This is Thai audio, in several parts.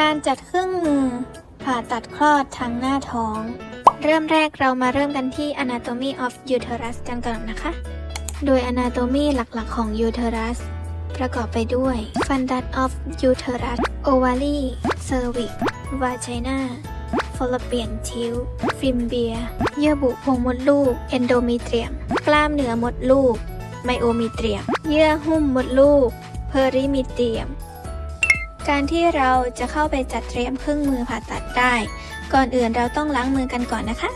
การจัดเครื่องมือ ผ่าตัดคลอดทางหน้าท้อง เริ่มแรกเรามาเริ่มกันที่ anatomy of uterus กันก่อนนะคะ โดย anatomy หลักๆของ uterus ประกอบไปด้วย fundus of uterus ovary cervix vagina fallopian tube fimbria เยื่อบุโพรงมดลูก endometrium กล้ามเนื้อมดลูก myometrium เยื่อหุ้มมดลูก perimetrium การที่เราจะเข้าไปจัดเตรียมเครื่องมือผ่าตัดได้ ก่อนอื่นเราต้องล้างมือกันก่อนนะคะ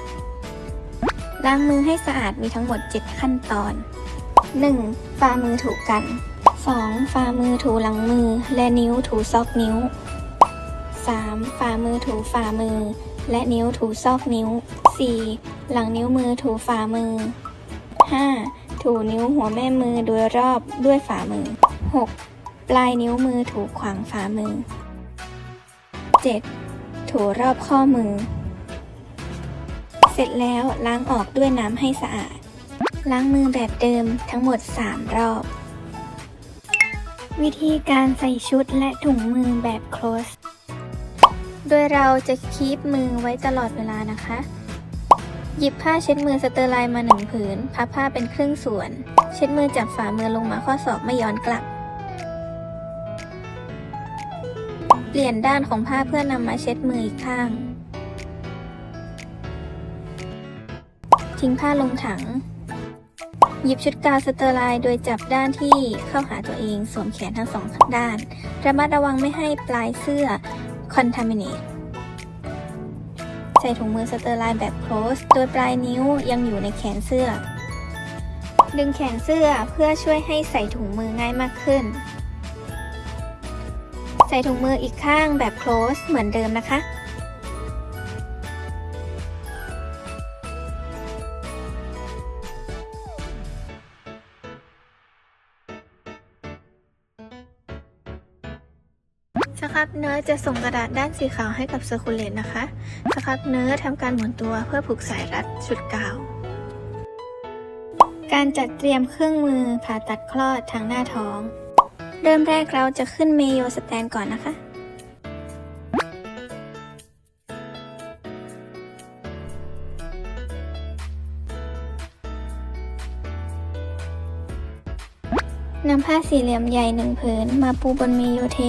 ล้างมือให้สะอาดมีทั้งหมด 7 ขั้นตอน 1. ฝ่ามือถูกัน 2. ฝ่ามือถูหลังมือ และนิ้วถูซอกนิ้ว 3. ฝ่ามือถูฝ่ามือ และนิ้วถูซอกนิ้ว 4. หลังนิ้วมือถูฝ่ามือ 5. ถูนิ้วหัวแม่มือโดยรอบด้วยฝ่ามือ 6. ปลายนิ้วมือถูขวางฝ่ามือ 7. ถูรอบข้อมือ เสร็จแล้วล้างออกด้วยน้ำให้สะอาด ล้างมือแบบเดิมทั้งหมด 3 รอบ วิธีการใส่ชุดและถุงมือแบบ close โดยเราจะคีบมือไว้ตลอดเวลานะคะ หยิบผ้าเช็ดมือสเตอร์ไลน์มาหนึ่งผืน พับผ้าเป็นครึ่งส่วน เช็ดมือจากฝ่ามือลงมาข้อศอกไม่ย้อนกลับ เปลี่ยนด้านของผ้าเพื่อนำมาเช็ดมืออีกข้าง ทิ้งผ้าลงถัง หยิบชุดกาวสเตอร์ไลน์โดยจับด้านที่เข้าหาตัวเองสวมแขนทั้งสองด้าน ระมัดระวังไม่ให้ปลายเสื้อ contaminate ใส่ถุงมือสเตอร์ไลน์แบบ close โดยปลายนิ้วยังอยู่ในแขนเสื้อ ดึงแขนเสื้อเพื่อช่วยให้ใส่ถุงมือง่ายมากขึ้น ใส่ถุงมืออีกข้างแบบ close เหมือนเดิมนะคะ สครับเนื้อจะส่งกระดาษด้านสีขาวให้กับเซอร์คูลเลตนะคะ สครับเนื้อทำการหมุนตัวเพื่อผูกสายรัดชุดกาวการจัดเตรียมเครื่องมือผ่าตัดคลอดทางหน้าท้อง เริ่มแรกเราจะขึ้นเมโยสแตนก่อนนะคะ นำผ้าสี่เหลี่ยมใหญ่หนึ่งผืนมาปูบนเมโยเท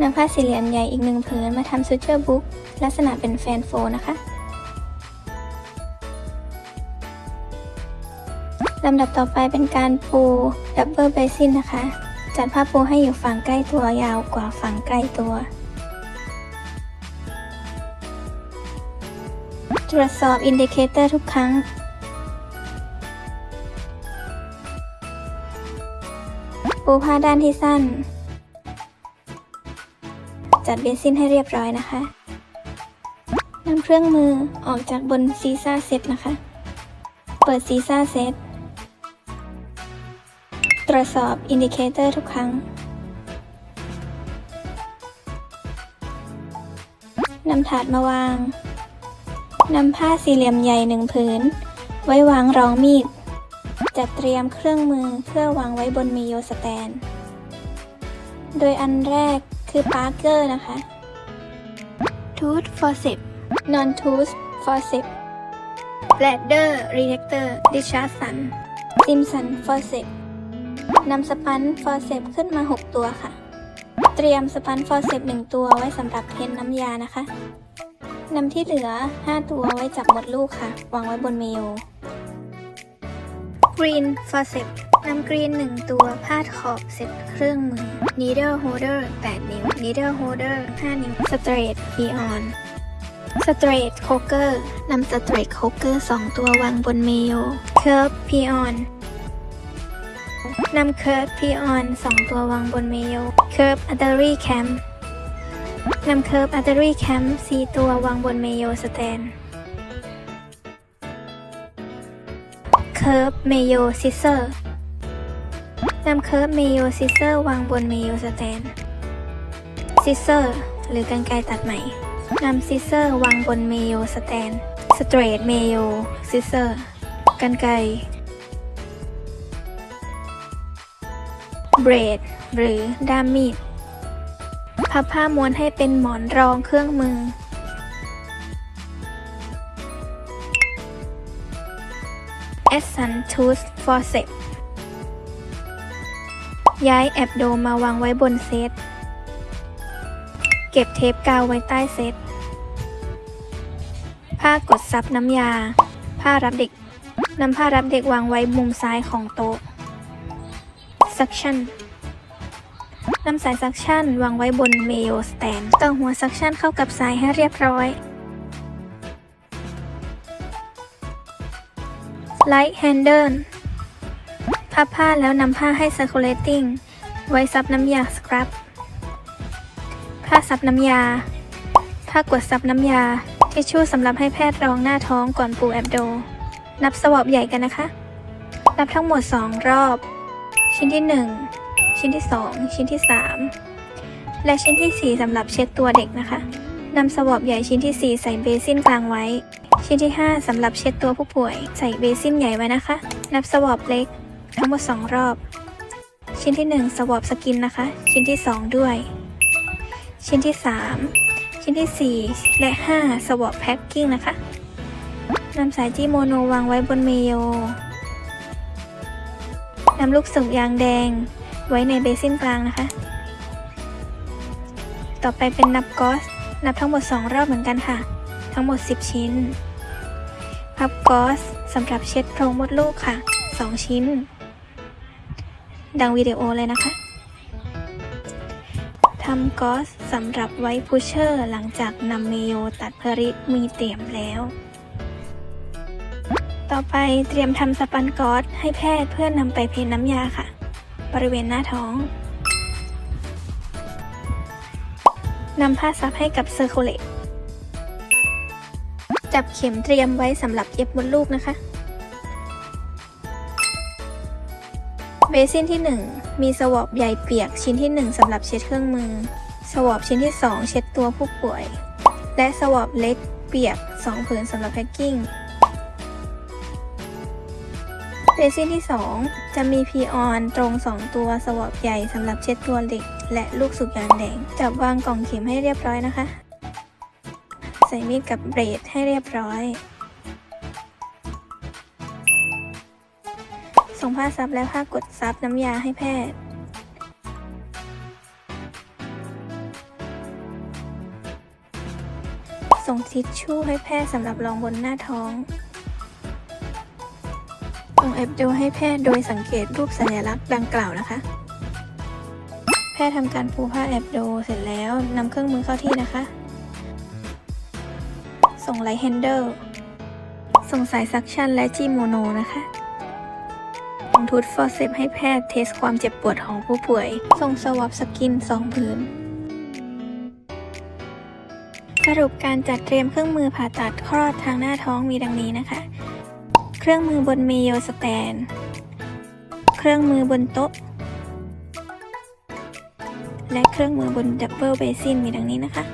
นำผ้าสี่เหลี่ยมใหญ่อีกหนึ่งผืนมาทำซูเจอร์บุ๊กลักษณะเป็นแฟนโฟนะคะ ลำดับต่อไปเป็นการปูดับเบิลเบซินนะคะ จัดผ้าปูให้อยู่ฝั่งใกล้ตัวยาวกว่าฝั่งใกล้ตัว ตรวจสอบอินดิเคเตอร์ทุกครั้ง ปูผ้าด้านที่สั้น จัดเบสินให้เรียบร้อยนะคะนำเครื่องมือออกจากบนซีซ่าเซตนะคะ เปิดซีซ่าเซต รวจสอบอินดิเคเตอร์ทุกครั้งนำถาดมาวาง นำผ้าสี่เหลี่ยมใหญ่หนึ่งผืน ไว้วางรองมีด จัดเตรียมเครื่องมือเพื่อวางไว้บนมีโยสแตน โดยอันแรกคือปาร์เกอร์นะคะ Tooth forceps non tooth forceps Bladder Retractor Richardson Simpson forceps นำสปันฟอร์เซปขึ้นมา 6 ตัวค่ะ เตรียมสปันฟอร์เซป1ตัวไว้สำหรับเทนน้ำยานะคะนำที่เหลือ 5 ตัวไว้จับมดลูกค่ะ วางไว้บนเมโย Green Faucet นำกรีน 1 ตัวพาดขอบเซ็ตเครื่องมือ Needle Holder 8 นิ้ว Needle Holder 5 นิ้ว Straight Beyond Straight Coker นำ Straight Coker 2ตัววางบนเมโย Curve Beyond น นำเคิร์ฟพีออนสองตัววางบนเมโยเคิร์ฟอัตเตอรี่แคมป์นำเคิร์ฟอัตเตอรี่แคมป์สี่ตัววางบนเมโยสแตนเคิร์ฟเมโยซิเซอร์นำเคิร์ฟเมโยซิเซอร์วางบนเมโยสแตนซิเซอร์หรือกันไกตัดใหม่นำซิเซอร์วางบนเมโยสแตนสเตรทเมโยซิเซอร์กันไก เบรดหรือดามมีดพับผ้าม้วนให้เป็นหมอนรองเครื่องมือ e s s e n t o o t h Forceps ย้ายแอบโดมาวางไว้บนเซต เก็บเทปกาวไว้ใต้เซต ผ้ากดซับน้ำยา ผ้ารับเด็กนำผ้ารับเด็กวางไว้มุมซ้ายของโต๊ะ Suction นำสายซักชั่นวางไว้บนเมโยสแตนต่อหัวซักชั่นเข้ากับสายให้เรียบร้อย Light Handle พับผ้าแล้วนำผ้าให้ circulating ไว้ซับน้ำยาสครับ ผ้าซับน้ำยา ผ้ากดซับน้ำยา ทิชชู่สำหรับให้แพทย์รองหน้าท้องก่อนปูแอบโด นับสวอปใหญ่กันนะคะ นับทั้งหมด 2 รอบ ชิ้นที่ 1 ชิ้นที่ 2 ชิ้นที่ 3 และชิ้นที่ 4สำหรับเช็ดตัวเด็กนะคะนำสวอปใหญ่ชิ้นที่ 4 ใส่เบสินกลางไว้ ชิ้นที่ 5สำหรับเช็ดตัวผู้ป่วย ใส่เบสินใหญ่ไว้นะคะนับสวอปเล็ก ทั้งหมด 2 รอบ ชิ้นที่ 1 สวอปสกินนะคะ ชิ้นที่ 2 ด้วย ชิ้นที่ 3 ชิ้นที่ 4 และ 5 สวอปแพ็คกิ้งนะคะนำสายจี้โมโนวางไว้บนเมโย นำลูกสูบยางแดง ไว้ในเบสินกลางนะคะ ต่อไปเป็นนับกอส นับทั้งหมด 2 รอบเหมือนกันค่ะ ทั้งหมด 10 ชิ้น พับกอสสำหรับเช็ดโพรงมดลูกค่ะ 2 ชิ้น ดังวิดีโอเลยนะคะทำกอสสำหรับไว้พุชเชอร์ หลังจากนำเมโยตัดพริมีเตียมแล้ว ต่อไปเตรียมทำสปันกอสให้แพทย์เพื่อนนำไปเพนน้ำยาค่ะ บริเวณหน้าท้องนำผ้าซับให้กับเซอร์โคเลตจับเข็มเตรียมไว้สำหรับเย็บมดลูกนะคะ เบสินที่ 1 มีสวอปใยเปียกชิ้นที่ 1สำหรับเช็ดเครื่องมือ สวอปชิ้นที่ 2 เช็ดตัวผู้ป่วย และสวอปเล็กเปียก 2 ผืนสำหรับแพ็กกิ้ง เบสินที่ 2 จะมีพีออนตรง 2 ตัวสวอปใหญ่สำหรับเช็ดตัวเด็ก และลูกสุกยางแดง จับวางกล่องเข็มให้เรียบร้อยนะคะ ใส่มีดกับเบรดให้เรียบร้อยส่งผ้าซับและผ้ากดซับน้ำยาให้แพทย์ส่งทิชชู่ให้แพทย์สำหรับรองบนหน้าท้อง ส่งแอปโดให้แพทย์โดยสังเกตรูปสัญลักษณ์ดังกล่าวนะคะ แพทย์ทำการปูผ้าแอปโดเสร็จแล้วนำเครื่องมือเข้าที่นะคะ ส่งไลท์แฮนเดิลส่งสายซักชันและจีโมโนนะคะส่งทูตฟอร์เซปให้แพทย์เทสความเจ็บปวดของผู้ป่วย ส่งสวอปสกิน2ผืนสรุปการจัดเตรียมเครื่องมือผ่าตัดคลอดทางหน้าท้องมีดังนี้นะคะ เครื่องมือบนเมโยสแตน เครื่องมือบนโต๊ะ และเครื่องมือบนดับเบิลเบซินมีดังนี้นะคะ